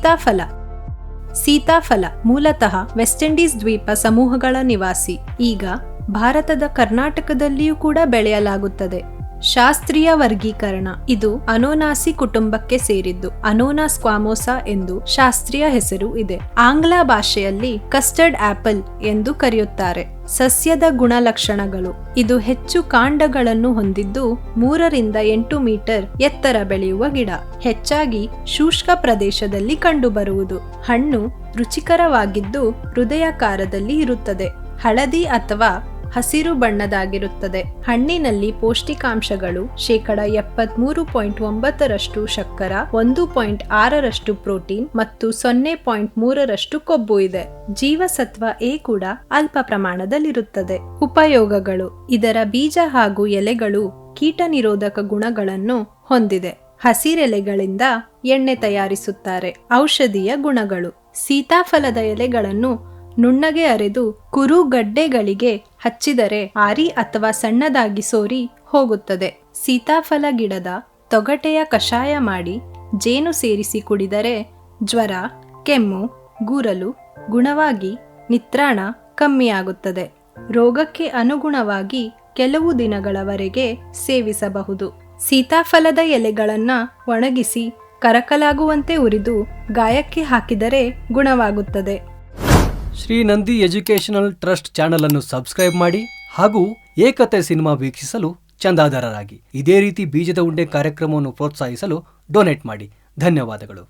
ಸೀತಾಫಲ. ಸೀತಾಫಲ ಮೂಲತಃ ವೆಸ್ಟ್ ಇಂಡೀಸ್ ದ್ವೀಪ ಸಮೂಹಗಳ ನಿವಾಸಿ. ಈಗ ಭಾರತದ ಕರ್ನಾಟಕದಲ್ಲಿಯೂ ಕೂಡ ಬೆಳೆಯಲಾಗುತ್ತದೆ. ಶಾಸ್ತ್ರೀಯ ವರ್ಗೀಕರಣ. ಇದು ಅನೋನಾಸಿ ಕುಟುಂಬಕ್ಕೆ ಸೇರಿದ್ದು. ಅನೋನಾ ಸ್ಕ್ವಾಮೋಸಾ ಎಂದು ಶಾಸ್ತ್ರೀಯ ಹೆಸರು ಇದೆ. ಆಂಗ್ಲ ಭಾಷೆಯಲ್ಲಿ ಕಸ್ಟರ್ಡ್ ಆಪಲ್ ಎಂದು ಕರೆಯುತ್ತಾರೆ. ಸಸ್ಯದ ಗುಣಲಕ್ಷಣಗಳು. ಇದು ಹೆಚ್ಚು ಕಾಂಡಗಳನ್ನು ಹೊಂದಿದ್ದು, ಮೂರರಿಂದ ಎಂಟು ಮೀಟರ್ ಎತ್ತರ ಬೆಳೆಯುವ ಗಿಡ. ಹೆಚ್ಚಾಗಿ ಶುಷ್ಕ ಪ್ರದೇಶದಲ್ಲಿ ಕಂಡುಬರುವುದು. ಹಣ್ಣು ರುಚಿಕರವಾಗಿದ್ದು, ಹೃದಯಾಕಾರದಲ್ಲಿ ಇರುತ್ತದೆ. ಹಳದಿ ಅಥವಾ ಹಸಿರು ಬಣ್ಣದಾಗಿರುತ್ತದೆ. ಹಣ್ಣಿನಲ್ಲಿ ಪೌಷ್ಟಿಕಾಂಶಗಳು ಶೇಕಡ ಎಪ್ಪತ್ಮೂರು ಪಾಯಿಂಟ್ ಒಂಬತ್ತರಷ್ಟು ಶಕ್ಕರ ಒಂದು ಪಾಯಿಂಟ್ ಆರರಷ್ಟು ಪ್ರೋಟೀನ್ ಮತ್ತು ಸೊನ್ನೆ ಪಾಯಿಂಟ್ ಮೂರರಷ್ಟು ಕೊಬ್ಬು ಇದೆ. ಜೀವಸತ್ವ ಎ ಕೂಡ ಅಲ್ಪ ಪ್ರಮಾಣದಲ್ಲಿರುತ್ತದೆ. ಉಪಯೋಗಗಳು ಇದರ ಬೀಜ ಹಾಗೂ ಎಲೆಗಳು ಕೀಟ ನಿರೋಧಕ ಗುಣಗಳನ್ನು ಹೊಂದಿದೆ. ಹಸಿರೆಲೆಗಳಿಂದ ಎಣ್ಣೆ ತಯಾರಿಸುತ್ತಾರೆ. ಔಷಧೀಯ ಗುಣಗಳು ಸೀತಾಫಲದ ಎಲೆಗಳನ್ನು ನುಣ್ಣಗೆ ಅರೆದು ಕುರುಗಡ್ಡೆಗಳಿಗೆ ಹಚ್ಚಿದರೆ ಆರಿ ಅಥವಾ ಸಣ್ಣದಾಗಿ ಸೋರಿ ಹೋಗುತ್ತದೆ. ಸೀತಾಫಲ ಗಿಡದ ತೊಗಟೆಯ ಕಷಾಯ ಮಾಡಿ ಜೇನು ಸೇರಿಸಿ ಕುಡಿದರೆ ಜ್ವರ, ಕೆಮ್ಮು, ಗೂರಲು ಗುಣವಾಗಿ ನಿತ್ರಾಣ ಕಮ್ಮಿಯಾಗುತ್ತದೆ. ರೋಗಕ್ಕೆ ಅನುಗುಣವಾಗಿ ಕೆಲವು ದಿನಗಳವರೆಗೆ ಸೇವಿಸಬಹುದು. ಸೀತಾಫಲದ ಎಲೆಗಳನ್ನು ಒಣಗಿಸಿ ಕರಕಲಾಗುವಂತೆ ಉರಿದು ಗಾಯಕ್ಕೆ ಹಾಕಿದರೆ ಗುಣವಾಗುತ್ತದೆ. Shri Nandi educational trust channel ಅನ್ನು ಸಬ್ಸ್ಕ್ರೈಬ್ ಮಾಡಿ ಹಾಗೂ ಏಕತೆ ಸಿನಿಮಾ ವೀಕ್ಷಿಸಲು ಚಂದಾದಾರರಾಗಿ. ಇದೇ ರೀತಿ ಬೀಜದ ಉಂಡೆ ಕಾರ್ಯಕ್ರಮವನ್ನು ಪ್ರೋತ್ಸಾಹಿಸಲು ಡೊನೇಟ್ ಮಾಡಿ. ಧನ್ಯವಾದಗಳು.